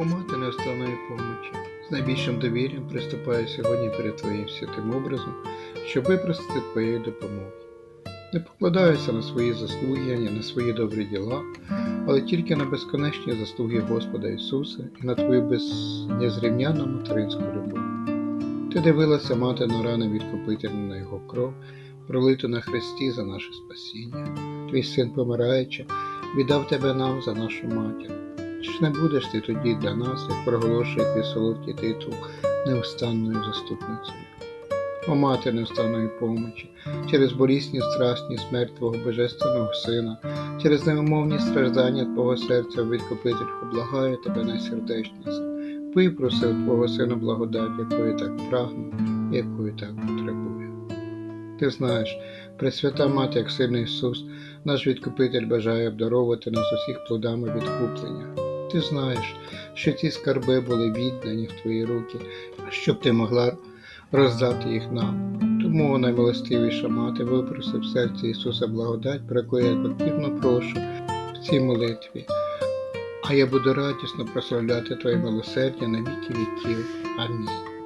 О мати неостанної помочі, з найбільшим довір'ям приступаю сьогодні перед Твоїм святим образом, щоб випросити Твоєї допомоги. Не покладаюся на свої заслуги, ані на свої добрі діла, але тільки на безконечні заслуги Господа Ісуса і на Твою без... незрівняну материнську любов. Ти дивилася мати на рани відкупителя на Його кров, пролиту на хресті за наше спасіння. Твій син, помираючи, віддав тебе нам за нашу матір. Чи ж не будеш ти тоді для нас, як проголошує твій солодкий титул, неустанною заступницею? О мати неустанної помочі, через болісні страсні смерть Твого Божественного Сина, через невимовні страждання Твого серця, відкупительку, благаю тебе найсердечніше. Випроси у Твого Сина благодать, якої так прагну, якої так потребую. Ти знаєш, Пресвята Мати, як сильний Ісус, наш відкупитель бажає обдаровувати нас усіх плодами відкуплення. Ти знаєш, що ці скарби були віддані в твої руки, щоб ти могла роздати їх нам. Тому наймилостивіша мати випроси в серці Ісуса благодать, про яку я покірно прошу в цій молитві. А я буду радісно прославляти Твоє милосердя на віки віків. Амінь.